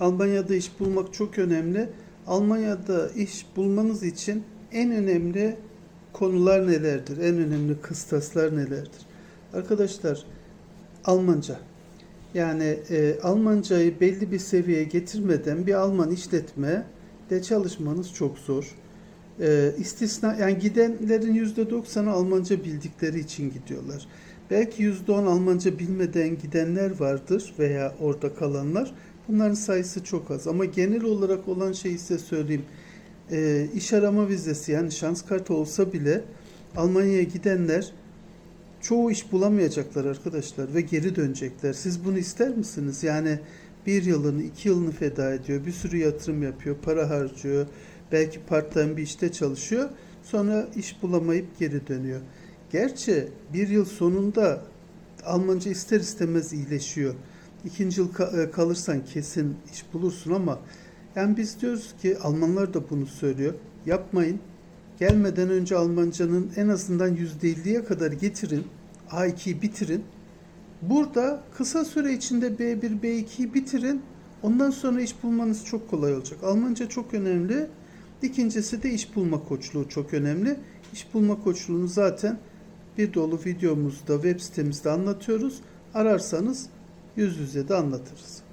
Almanya'da iş bulmak çok önemli. Almanya'da iş bulmanız için en önemli konular nelerdir? En önemli kıstaslar nelerdir? Arkadaşlar Almanca. Yani e, Almancayı belli bir seviyeye getirmeden bir Alman işletme de çalışmanız çok zor. E, istisna yani gidenlerin %90'ı Almanca bildikleri için gidiyorlar. Belki %10 Almanca bilmeden gidenler vardır veya orada kalanlar. Bunların sayısı çok az ama genel olarak olan şeyi size söyleyeyim. E, iş arama vizesi yani şans kartı olsa bile Almanya'ya gidenler çoğu iş bulamayacaklar arkadaşlar ve geri dönecekler. Siz bunu ister misiniz? Yani bir yılını, iki yılını feda ediyor, bir sürü yatırım yapıyor, para harcıyor, belki part-time bir işte çalışıyor, sonra iş bulamayıp geri dönüyor. Gerçi bir yıl sonunda Almanca ister istemez iyileşiyor. İkinci yıl e, kalırsan kesin iş bulursun ama yani biz diyoruz ki Almanlar da bunu söylüyor. Yapmayın. Gelmeden önce Almancanın en azından %50'ye kadar getirin. A2'yi bitirin. Burada kısa süre içinde B1, B2'yi bitirin. Ondan sonra iş bulmanız çok kolay olacak. Almanca çok önemli. İkincisi de iş bulma koçluğu çok önemli. İş bulma koçluğunu zaten bir dolu videomuzda web sitemizde anlatıyoruz. Ararsanız yüz yüze de anlatırız.